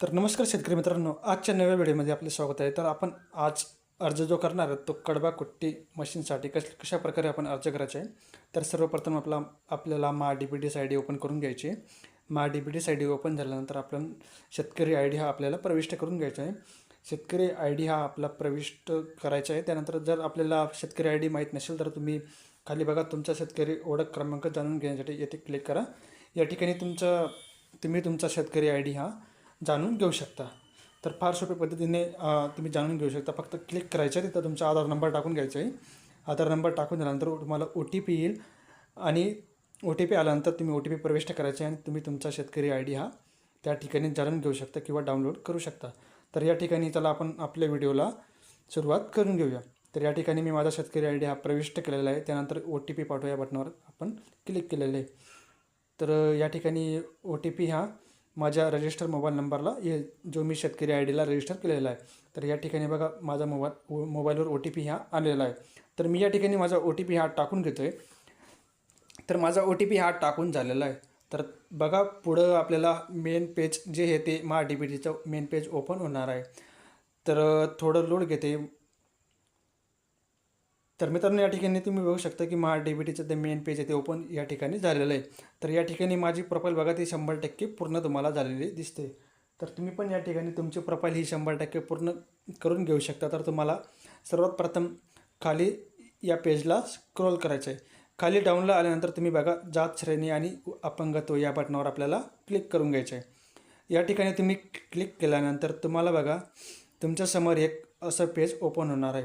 तर नमस्कार शेतकरी मित्रांनो आजच्या नव्या व्हिडिओमध्ये आपले स्वागत आहे. तर आपण आज अर्ज जो करणार आहोत तो कडबा कुट्टी मशीनसाठी कश कशा प्रकारे आपण अर्ज करायचा आहे तर सर्वप्रथम आपला आपल्याला मा डी बी टीस आय डी ओपन करून घ्यायची आहे. मा डी बी टीस आय डी ओपन झाल्यानंतर आपण शेतकरी आय डी हा आपल्याला प्रविष्ट करून घ्यायचा आहे. शेतकरी आय डी हा आपला प्रविष्ट करायचा आहे. त्यानंतर जर आपल्याला शेतकरी आय डी माहीत नसेल तर तुम्ही खाली बघा तुमचा शेतकरी ओळख क्रमांक जाणून घेण्यासाठी येथे क्लिक करा. या ठिकाणी तुमचा तुम्ही तुमचा शेतकरी आय डी हा जाणून घेऊ शकता. तर फार सोप्या पद्धतीने तुम्ही जाणून घेऊ शकता. फक्त क्लिक करायचं आहे तिथं तुमचा आधार नंबर टाकून घ्यायचा आहे. आधार नंबर टाकून दिल्यानंतर तुम्हाला ओ टी पी येईल आणि ओ टी पी आल्यानंतर तुम्ही ओ टी पी प्रविष्ट करायचे आणि तुम्ही तुमचा शेतकरी आय डी हा त्या ठिकाणी जाणून घेऊ शकता किंवा डाउनलोड करू शकता. तर या ठिकाणी चला आपण आपल्या व्हिडिओला सुरुवात करून घेऊया. तर या ठिकाणी मी माझा शेतकरी आय डी हा प्रविष्ट केलेला आहे. त्यानंतर ओ टी पी पाठवा या बटनावर आपण क्लिक केलेलं आहे. तर या ठिकाणी ओ टी पी हा माझ्या रजिस्टर मोबाईल नंबरला हे जो मी शेतकरी आय डीला रजिस्टर केलेला आहे तर या ठिकाणी बघा माझा मोबाईल मोबाईलवर ओ टी पी हा आलेला आहे. तर मी या ठिकाणी माझा ओ टी पी हा टाकून घेतो आहे तर माझा ओ टी पी हा टाकून झालेला आहे. तर बघा पुढं आपल्याला मेन पेज जे आहे ते मा डी बी टीचं मेन पेज ओपन होणार आहे. तर थोडं लोड घेते. तर मित्रांनो या ठिकाणी तुम्ही बघू शकता की महा डी बी टीचं ते मेन पेज आहे ते ओपन या ठिकाणी झालेलं आहे. तर या ठिकाणी माझी प्रोफाईल बघा ती शंभर टक्के पूर्ण तुम्हाला झालेली दिसते. तर तुम्ही पण या ठिकाणी तुमची प्रोफाईल ही शंभर टक्के पूर्ण करून घेऊ शकता. तर तुम्हाला सर्वात प्रथम खाली या पेजला स्क्रोल करायचं आहे. खाली डाऊनला आल्यानंतर तुम्ही बघा जात श्रेणी आणि अपंगत्व या बटनावर आपल्याला क्लिक करून घ्यायचं आहे. या ठिकाणी तुम्ही क्लिक केल्यानंतर तुम्हाला बघा तुमच्यासमोर एक असं पेज ओपन होणार आहे.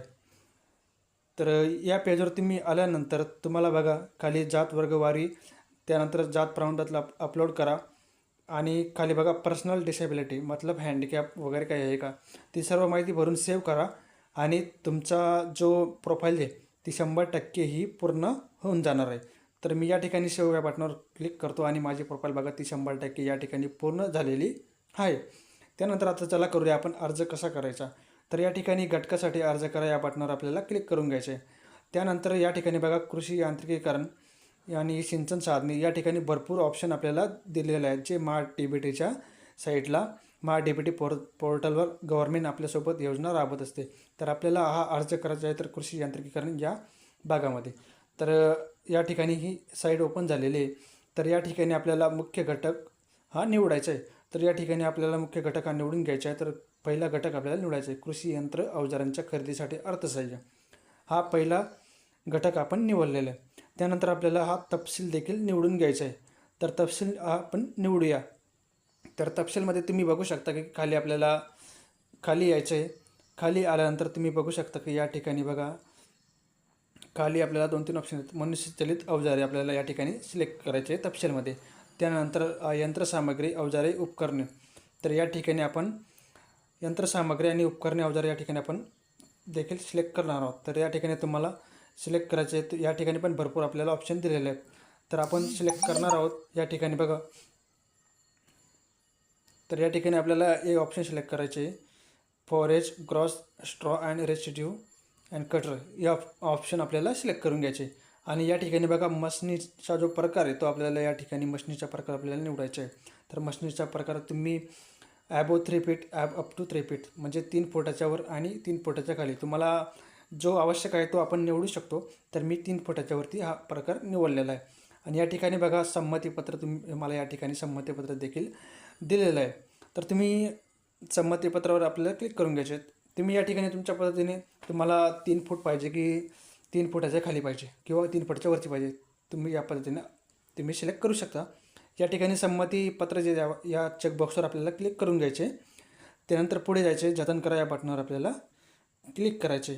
तर या पेजवर तुम्ही आल्यानंतर तुम्हाला बघा खाली जात वर्गवारी त्यानंतर जात प्रमाणपत्र अपलोड करा. आणि खाली बघा पर्सनल डिसेबिलिटी मतलब हँडिकॅप वगैरे काही आहे का? ती सर्व माहिती भरून सेव्ह करा. आणि तुमचा जो प्रोफाईल आहे ती शंभर टक्के ही पूर्ण होऊन जाणार आहे. तर मी या ठिकाणी सेव्ह या बटनावर क्लिक करतो आणि माझी प्रोफाईल बघा ती शंभर टक्के या ठिकाणी पूर्ण झालेली आहे. त्यानंतर आता चला करूया आपण अर्ज कसा करायचा? तर या ठिकाणी घटकासाठी अर्ज करा या बटनावर आपल्याला क्लिक करून घ्यायचे. आहे त्यानंतर या ठिकाणी बघा कृषी यांत्रिकीकरण आणि सिंचन साधने या ठिकाणी भरपूर ऑप्शन आपल्याला दिलेले आहेत जे मा डी बी टीच्या साईटला मा डी बी टी पोर पोर्टलवर गव्हर्मेंट आपल्यासोबत योजना राबवत असते. तर आपल्याला हा अर्ज करायचा आहे तर कृषी यांत्रिकीकरण या भागामध्ये. तर या ठिकाणी ही साईट ओपन झालेली आहे. तर या ठिकाणी आपल्याला मुख्य घटक हा निवडायचा आहे. तर या ठिकाणी आपल्याला मुख्य घटक निवडून घ्यायचा आहे तर पहिला घटक आपल्याला निवडायचा आहे. कृषी यंत्र अवजारांच्या खरेदीसाठी अर्थसहाय्य. हा पहिला घटक आपण निवडलेला आहे. त्यानंतर आपल्याला हा तपशील देखील निवडून घ्यायचा आहे. तर तपशील हा आपण निवडूया. तर तपशीलमध्ये तुम्ही बघू शकता की खाली आपल्याला खाली यायचं आहे. खाली आल्यानंतर तुम्ही बघू शकता की या ठिकाणी बघा. खाली आपल्याला दोन तीन ऑप्शन आहेत. मनुष्यचलित अवजारे आपल्याला या ठिकाणी सिलेक्ट करायचे आहे तपशीलमध्ये. त्यानंतर यंत्रसामग्री अवजारे उपकरणे. तर या ठिकाणी आपण यंत्रसामग्री आणि उपकरणे अवजारे या ठिकाणी आपण देखील सिलेक्ट करणार आहोत. तर या ठिकाणी तुम्हाला सिलेक्ट करायचे तर या ठिकाणी पण भरपूर आपल्याला ऑप्शन दिलेले आहेत. तर आपण सिलेक्ट करणार आहोत. या ठिकाणी बघा. तर या ठिकाणी आपल्याला एक ऑप्शन सिलेक्ट करायचे forage grass straw and residue and cutter या ऑप्शन आपल्याला सिलेक्ट करून घ्यायचे आणि या ठिकाणी बघा मशनीचा जो प्रकार आहे तो आपल्याला या ठिकाणी मशनीचा प्रकार आपल्याला निवडायचा आहे. तर मशनीचा प्रकार तुम्ही above three feet ॲब up to three feet म्हणजे तीन फुटाच्या वर आणि तीन फुटाच्या खाली तुम्हाला जो आवश्यक आहे तो आपण निवडू शकतो. तर मी तीन फुटाच्या वरती हा प्रकार निवडलेला आहे. आणि या ठिकाणी बघा संमतीपत्र तुम्ही मला या ठिकाणी संमतीपत्र देखील दिलेलं आहे. तर तुम्ही संमतीपत्रावर आपल्याला क्लिक करून घ्यायचे आहेत. तुम्ही या ठिकाणी तुमच्या पद्धतीने तुम्हाला तीन फूट पाहिजे की तीन फुटाच्या खाली पाहिजे किंवा तीन फुटाच्या वरती पाहिजे. तुम्ही या पद्धतीने तुम्ही सिलेक्ट करू शकता. या ठिकाणी संमतीपत्र जे द्यावं या चेकबॉक्सवर आपल्याला क्लिक करून घ्यायचे. त्यानंतर पुढे जायचे जतन करा या बटनावर आपल्याला क्लिक करायचे.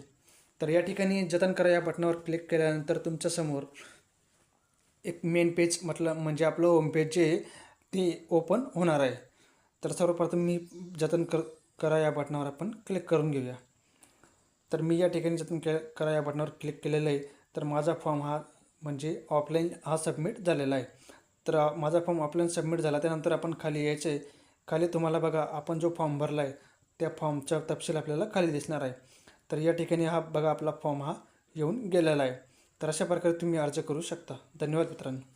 तर या ठिकाणी जतन करा या बटनावर क्लिक केल्यानंतर तुमच्यासमोर एक मेन पेज म्हटलं म्हणजे आपलं होम पेज जे आहे ते ओपन होणार आहे. तर सर्वप्रथम मी जतन कर करा या बटनावर आपण क्लिक करून घेऊया. तर मी या ठिकाणी जतन के करा या बटनावर क्लिक केलेलं आहे तर माझा फॉर्म हा म्हणजे ऑफलाईन हा सबमिट झालेला आहे. तर माझा फॉर्म ऑफलाईन सबमिट झाला त्यानंतर आपण खाली यायचं आहे. खाली तुम्हाला बघा आपण जो फॉर्म भरला आहे त्या फॉर्मचा तपशील आपल्याला खाली दिसणार आहे. तर या ठिकाणी हा बघा आपला फॉर्म हा येऊन गेलेला आहे. तर अशा प्रकारे तुम्ही अर्ज करू शकता. धन्यवाद मित्रांनो.